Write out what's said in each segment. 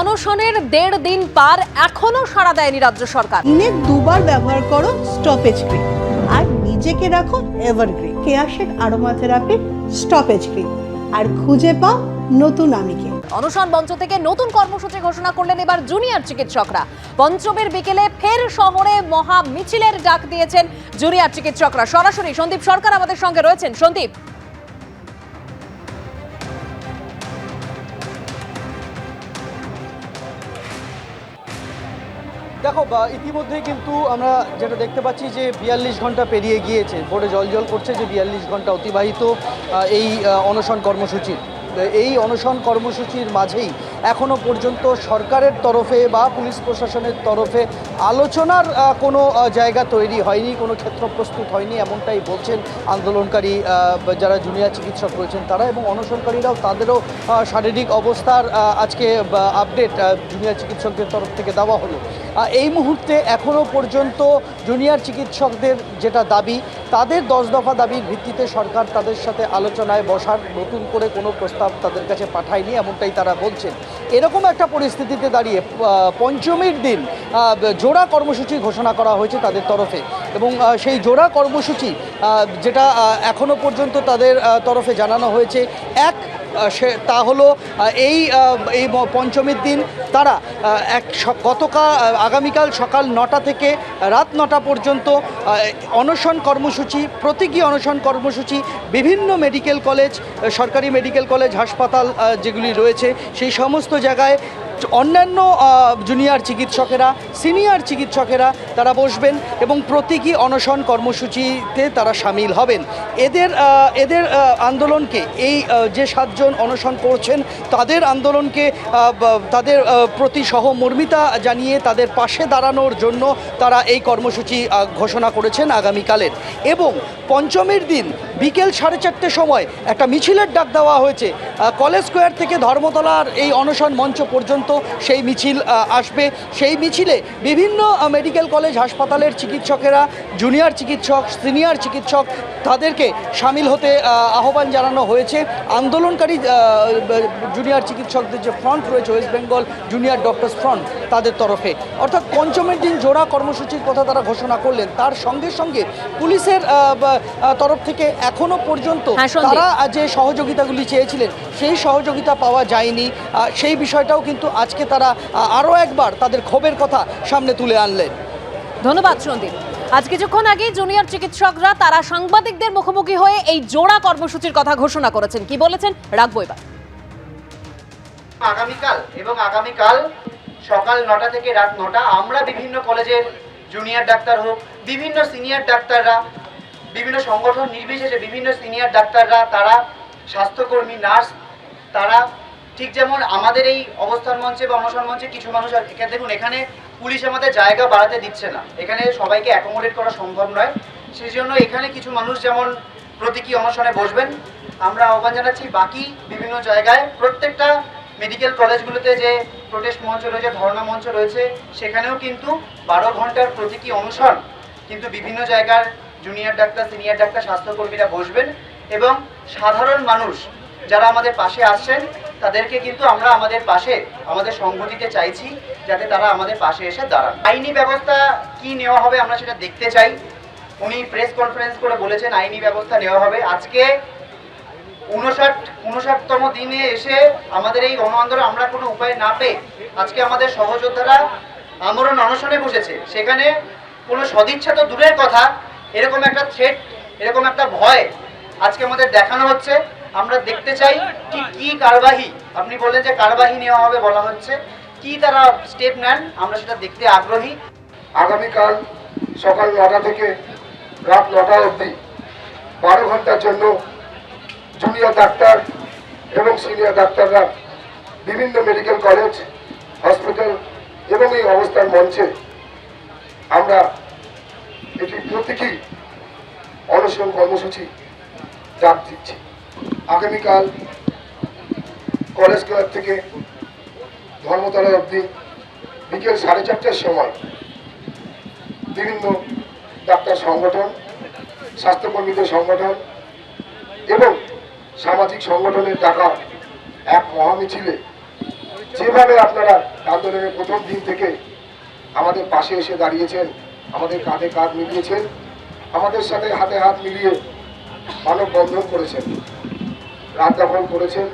অনশনের দেড় দিন পার এখনও সাড়া দেয়নি রাজ্য সরকার। দিনে দুবার ব্যবহার করো স্টপেজ ক্রিম আর নিজেকে রাখো এভারগ্রিন কেয়াশেক আরোমা থেরাপি স্টপেজ ক্রিম আর খুঁজে পাও নতুন আমিকে। অনশন মঞ্চ থেকে নতুন কর্মসূচি ঘোষণা করলেন এবার জুনিয়র চিকিৎসকরা। পঞ্চমের বিকেলে ফের শহরে মহা মিছিলের ডাক দিয়েছেন জুনিয়র চিকিৎসকরা। সরাসরি সন্দীপ সরকার আমাদের সঙ্গে রয়েছেন। সন্দীপ দেখো ইতিমধ্যে কিন্তু আমরা যেটা দেখতে পাচ্ছি যে বিয়াল্লিশ ঘণ্টা পেরিয়ে গিয়েছে। বোর্ডে জল জল করছে যে বিয়াল্লিশ ঘণ্টা অতিবাহিত এই অনশন কর্মসূচির এই অনশন কর্মসূচির মাঝেই এখনও পর্যন্ত সরকারের তরফে বা পুলিশ প্রশাসনের তরফে আলোচনার কোনো জায়গা তৈরি হয়নি, কোনো ক্ষেত্র প্রস্তুত হয়নি, এমনটাই বলছেন আন্দোলনকারী যারা জুনিয়র চিকিৎসক রয়েছেন তারা এবং অনশনকারীরাও তাদেরও শারীরিক অবস্থার আজকে আপডেট জুনিয়র চিকিৎসকদের তরফ থেকে দেওয়া হলো। এই মুহূর্তে এখনও পর্যন্ত জুনিয়র চিকিৎসকদের যেটা দাবি, তাদের দশ দফা দাবির ভিত্তিতে সরকার তাদের সাথে আলোচনায় বসার, নতুন করে কোনো প্রস্তাব তাদের কাছে পাঠায়নি, এমনটাই তারা বলছেন। এরকম একটা পরিস্থিতিতে দাঁড়িয়ে পঞ্চমীর দিন জোড়া কর্মসূচি ঘোষণা করা হয়েছে তাদের তরফে। এবং সেই জোড়া কর্মসূচি যেটা এখনও পর্যন্ত তাদের তরফে জানানো হয়েছে, এক সে তা হলো এই এই পঞ্চমীর দিন তারা এক গতকাল আগামীকাল সকাল নটা থেকে রাত নটা পর্যন্ত অনশন কর্মসূচি, প্রতীকী অনশন কর্মসূচি, বিভিন্ন মেডিকেল কলেজ সরকারি মেডিকেল কলেজ, হাসপাতাল যেগুলি রয়েছে, সেই সমস্ত জায়গায় অন্যান্য জুনিয়র চিকিৎসকেরা সিনিয়র চিকিৎসকেরা তারা বসবেন এবং প্রতীকী অনশন কর্মসূচিতে তারা সামিল হবেন। এদের এদের আন্দোলনকে এই যে সাতজন অনশন করছেন, তাদের আন্দোলনকে তাদের প্রতি সহমর্মিতা জানিয়ে তাদের পাশে দাঁড়ানোর জন্য তারা এই কর্মসূচি ঘোষণা করেছেন আগামীকালের। এবং পঞ্চমীর দিন বিকেল সাড়ে চারটের সময় একটা মিছিলের ডাক দেওয়া হয়েছে। কলেজ স্কোয়ার থেকে ধর্মতলার এই অনশন মঞ্চ পর্যন্ত সেই মিছিল আসবে। সেই মিছিলে বিভিন্ন মেডিকেল কলেজ, হাসপাতালের চিকিৎসকেরা, জুনিয়র চিকিৎসক, সিনিয়র চিকিৎসক তাদেরকে সামিল হতে আহ্বান জানানো হয়েছে। আন্দোলনকারী জুনিয়র চিকিৎসকদের যে ফ্রন্ট রয়েছে, West Bengal junior doctors front তাদের তরফে। অর্থাৎ পঞ্চমের দিন জোড়া কর্মসূচির কথা তারা ঘোষণা করলেন। তার সঙ্গে সঙ্গে পুলিশের তরফ থেকে এখনও পর্যন্ত হ্যাঁ, তারা যে সহযোগিতাগুলি চেয়েছিলেন সেই সহযোগিতা পাওয়া যায়নি। সেই বিষয়টাও কিন্তু আজকে তারা আরও একবার তাদের ক্ষোভের কথা সামনে তুলে আনলেন। ধন্যবাদ সন্দীপ। আজ কিছুক্ষণ আগে জুনিয়র চিকিৎসকরা তারা সাংবাদিকদের মুখোমুখি হয়ে এই জোড়া কর্মসূচির কথা ঘোষণা করেছেন। কি বলেছেন? রাখব এবার। আগামীকাল এবং আগামীকাল সকাল নটা থেকে রাত নটা আমরা বিভিন্ন কলেজের জুনিয়র ডাক্তার হোক বিভিন্ন সিনিয়র ডাক্তাররা বিভিন্ন সংগঠন নির্বিশেষে বিভিন্ন সিনিয়র ডাক্তাররা, তারা, স্বাস্থ্যকর্মী নার্স তারা, ঠিক যেমন আমাদের এই অবস্থান মঞ্চে বা অনশন মঞ্চে কিছু মানুষ এখানে দেখুন, এখানে পুলিশ আমাদের জায়গা বাড়াতে দিচ্ছে না। এখানে সবাইকে অ্যাকোমোডেট করা সম্ভব নয়। সেই জন্য এখানে কিছু মানুষ যেমন প্রতীকী অনশনে বসবেন, আমরা আহ্বান জানাচ্ছি বাকি বিভিন্ন জায়গায়, প্রত্যেকটা মেডিকেল কলেজগুলোতে যে প্রোটেস্ট মঞ্চ রয়েছে, ধর্ণা মঞ্চ রয়েছে, সেখানেও কিন্তু বারো ঘণ্টার প্রতীকী অনশন কিন্তু বিভিন্ন জায়গার জুনিয়র ডাক্তার সিনিয়র ডাক্তার স্বাস্থ্যকর্মীরা বসবেন এবং সাধারণ মানুষ যারা আমাদের পাশে আসছেন, তাদেরকে কিন্তু আমরা আমাদের পাশে, আমাদের সঙ্গ দিতে চাইছি, যাতে তারা আমাদের পাশে এসে দাঁড়ান। আইনি ব্যবস্থা কি নেওয়া হবে আমরা সেটা দেখতে চাই। উনি প্রেস কনফারেন্স করে বলেছেন আইনি ব্যবস্থা নেওয়া হবে। আজকে উনষাট উনষাটতম দিনে এসে আমাদের এই গণ আন্দোলন আমরা কোনো উপায় না পেয়ে আজকে আমাদের সহযোদ্ধারা আমরণ অনশনে বসেছে। সেখানে কোনো সদিচ্ছা তো দূরের কথা এরকম একটা থ্রেট এরকম একটা ভয় আজকে আমাদের দেখানো হচ্ছে। আমরা দেখতে চাই ঠিক কি কারবাহী, আপনি বললেন যে কারবাহী নেওয়া হবে বলা হচ্ছে। কি তারা স্টেপ নেন, আমরা সেটা দেখতে আগ্রহী। আগামীকাল সকাল নটা থেকে রাত নটা অবধি বারো ঘণ্টার জন্য জুনিয়র ডাক্তার এবং সিনিয়র ডাক্তাররা বিভিন্ন মেডিকেল কলেজ হসপিটাল এবং এই অবস্থান মঞ্চে আমরা এটি প্রতীকী অনশন কর্মসূচি ডাক দিচ্ছি। আগামীকাল কলেজ ক্লাব থেকে ধর্মতলা অবধি বিকেল সাড়ে চারটার সময় বিভিন্ন ডাক্তার সংগঠন, স্বাস্থ্যকর্মীদের সংগঠন এবং সামাজিক সংগঠনের ডাকা এক মহামিছিলে যেভাবে আপনারা আন্দোলনের প্রথম দিন থেকে আমাদের পাশে এসে দাঁড়িয়েছেন, আমাদের কাঁধে কাঁধ মিলিয়েছেন আমাদের সাথে হাতে হাত মিলিয়ে মানব বন্ধন করেছেন রাত দখল করেছেন।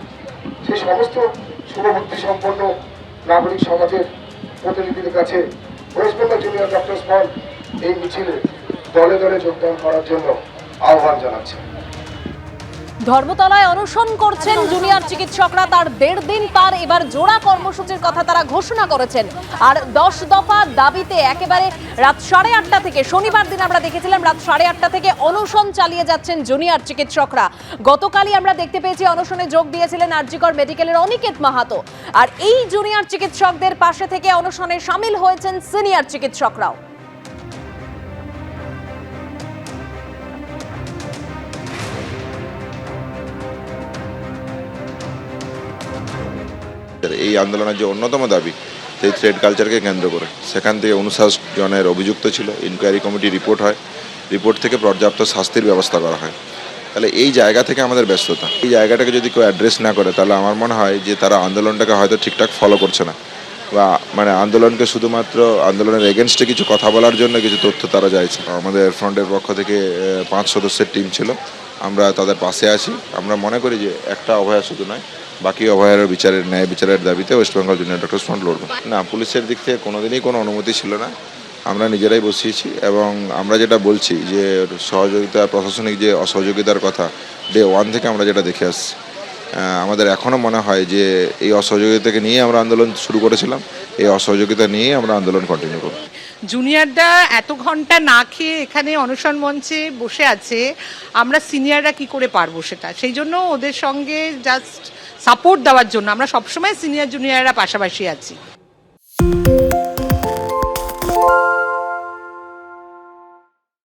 সেই সমস্ত শুভবুদ্ধি সম্পন্ন নাগরিক সমাজের প্রতিনিধিদের কাছে ওয়েস্ট বেঙ্গল জুনিয়র ডক্টর স্পন এই মিছিলে দলে দলে যোগদান করার জন্য আহ্বান জানাচ্ছে। ধর্মতলায় অনশন করছেন জুনিয়র চিকিৎসকরা। তার দেড় দিন পার এবার জোড়া কর্মসূচির কথা তারা ঘোষণা করেছেন। আর দশ দফা দাবিতে একেবারে রাত সাড়ে আটটা থেকে, শনিবার দিন আমরা দেখেছিলাম রাত সাড়ে আটটা থেকে অনশন চালিয়ে যাচ্ছেন জুনিয়র চিকিৎসকরা। গতকালই আমরা দেখতে পেয়েছি অনশনে যোগ দিয়েছিলেন আরজিকর মেডিকেলের অনিকেত মাহাতো। আর এই জুনিয়র চিকিৎসকদের পাশে থেকে অনশনে সামিল হয়েছেন সিনিয়র চিকিৎসকরাও। এই আন্দোলনের যে অন্যতম দাবি, সেই থ্রেড কালচারকে কেন্দ্র করে। সেখান থেকে উনষাট জনের অভিযুক্ত ছিল। ইনকোয়ারি কমিটি রিপোর্ট হয়। রিপোর্ট থেকে পর্যাপ্ত শাস্তির ব্যবস্থা করা হয়। তাহলে এই জায়গা থেকে আমাদের ব্যস্ততা। এই জায়গাটাকে যদি কেউ অ্যাড্রেস না করে, তাহলে আমার মনে হয় যে তারা আন্দোলনটাকে হয়তো ঠিকঠাক ফলো করছে না। বা মানে আন্দোলনকে শুধুমাত্র আন্দোলনের এগেনস্টে কিছু কথা বলার জন্য কিছু তথ্য তারা চাইছে। আমাদের ফ্রন্টের পক্ষ থেকে পাঁচ সদস্যের টিম ছিল। আমরা তাদের পাশে আছি। আমরা মনে করি যে একটা অভয়া শুধু নয় বাকি অভয়ের বিচারের ন্যায় বিচারের দাবিতে West Bengal junior doctor front লড়বো। না, পুলিশের দিক থেকে কোনোদিনই কোনো অনুমতি ছিল না। আমরা নিজেরাই বসিয়েছি এবং আমরা যেটা বলছি যে সহযোগিতা, প্রশাসনিক যে অসহযোগিতার কথা, ডে ওয়ান থেকে আমরা যেটা দেখে আসছি। আমাদের এখনও মনে হয় যে এই অসহযোগিতাকে নিয়ে আমরা আন্দোলন শুরু করেছিলাম। এই অসহযোগিতা নিয়ে আমরা আন্দোলন কন্টিনিউ করব। জুনিয়ররা এত ঘণ্টা না খেয়ে এখানে অনশন মঞ্চে বসে আছে। আমরা সিনিয়ররা কি করে পারব সেটা? সেই জন্য ওদের সঙ্গে জাস্ট সাপোর্ট দেওয়ার জন্য আমরা সবসময় সিনিয়র জুনিয়ররা পাশাপাশি আছি।